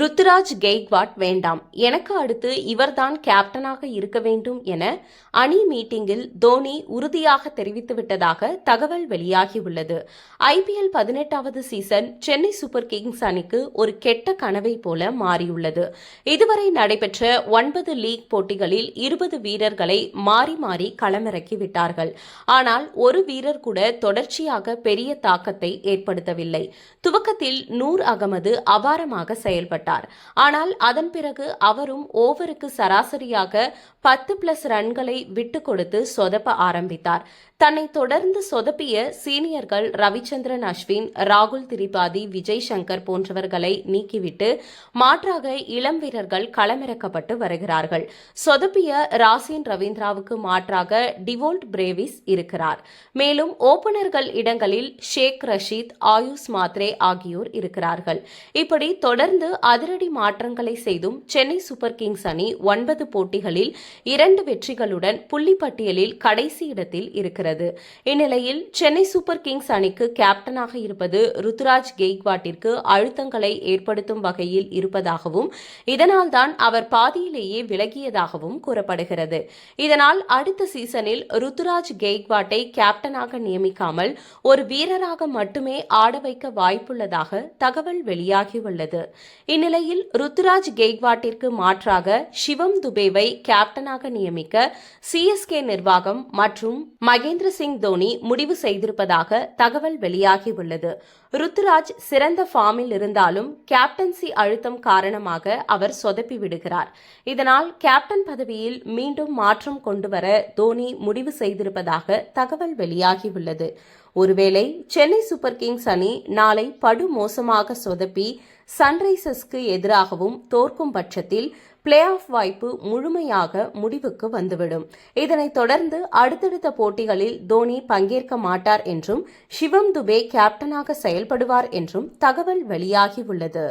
ருத்துராஜ் கெய்க்வாட் வேண்டாம். எனக்கு அடுத்து இவர்தான் கேப்டனாக இருக்க வேண்டும் என அணி மீட்டிங்கில் தோனி உறுதியாக தெரிவித்துவிட்டதாக தகவல் வெளியாகியுள்ளது. ஐபிஎல் பதினெட்டாவது சீசன் சென்னை சூப்பர் கிங்ஸ் அணிக்கு ஒரு கெட்ட கனவை போல மாறியுள்ளது. இதுவரை நடைபெற்ற ஒன்பது லீக் போட்டிகளில் இருபது வீரர்களை மாறி மாறி களமிறக்கி விட்டார்கள். ஆனால் ஒரு வீரர் கூட தொடர்ச்சியாக பெரிய தாக்கத்தை ஏற்படுத்தவில்லை. துவக்கத்தில் நூர் அகமது அபாரமாக செயல்பட்டார். ஆனால் அதன் பிறகு அவரும் ஓவருக்கு சராசரியாக பத்து பிளஸ் ரன்களை விட்டுக் கொடுத்து சொதப்ப ஆரம்பித்தார். தன்னை தொடர்ந்து சொதப்பிய சீனியர்கள் ரவிச்சந்திரன் அஸ்வின் ராகுல் திரிபாதி விஜய் சங்கர் போன்றவர்களை நீக்கிவிட்டு மாற்றாக இளம் வீரர்கள் களமிறக்கப்பட்டு வருகிறார்கள். சொதப்பிய ராசின் ரவீந்திராவுக்கு மாற்றாக டிவோல்ட் பிரேவிஸ் இருக்கிறார். மேலும் ஓபனர்கள் இடங்களில் ஷேக் ரஷீத் ஆயுஷ் மாத்ரே ஆகியோர் இருக்கிறார்கள். இப்படி தொடர்ந்து அதிரடி மாற்றங்களை செய்தும் சென்னை சூப்பர் கிங்ஸ் அணி ஒன்பது போட்டிகளில் இரண்டு வெற்றிகளுடன் புள்ளிப்பட்டியலில் கடைசி இடத்தில் இருக்கிறது. இந்நிலையில் சென்னை சூப்பர் கிங்ஸ் அணிக்கு கேப்டனாக இருப்பது ருத்துராஜ் கெய்க்வாட்டிற்கு அழுத்தங்களை ஏற்படுத்தும் வகையில் இருப்பதாகவும் இதனால்தான் அவர் பாதியிலேயே விலகியதாகவும் கூறப்படுகிறது. இதனால் அடுத்த சீசனில் ருத்துராஜ் கெய்க்வாட்டை கேப்டனாக நியமிக்காமல் ஒரு வீரராக மட்டுமே ஆட வைக்க வாய்ப்புள்ளதாக தகவல் வெளியாகியுள்ளது. இந்நிலையில் ருத்துராஜ் கெய்க்வாட்டிற்கு மாற்றாக சிவம் துபேவை கேப்டனாக நியமிக்க சிஎஸ்கே நிர்வாகம் மற்றும் மகேந்திர சிங் தோனி முடிவு செய்திருப்பதாக தகவல் வெளியாகியுள்ளது. ருத்துராஜ் சிறந்த ஃபார்மில் இருந்தாலும் கேப்டன்சி அழுத்தம் காரணமாக அவர் சொதப்பி விடுகிறார். இதனால் கேப்டன் பதவியில் மீண்டும் மாற்றம் கொண்டுவர தோனி முடிவு செய்திருப்பதாக தகவல் வெளியாகியுள்ளது. ஒருவேளை சென்னை சூப்பர் கிங்ஸ் அணி நாளை படுமோசமாக சொதப்பி சன்ரைசர்ஸ்க்கு எதிராகவும் தோற்கும் பட்சத்தில் பிளே ஆஃப் வாய்ப்பு முழுமையாக முடிவுக்கு வந்துவிடும். இதனைத் தொடர்ந்து அடுத்தடுத்த போட்டிகளில் தோனி பங்கேற்க மாட்டார் என்றும் சிவம் துபே கேப்டனாக செயல்படுவார் என்றும் தகவல் வெளியாகியுள்ளது.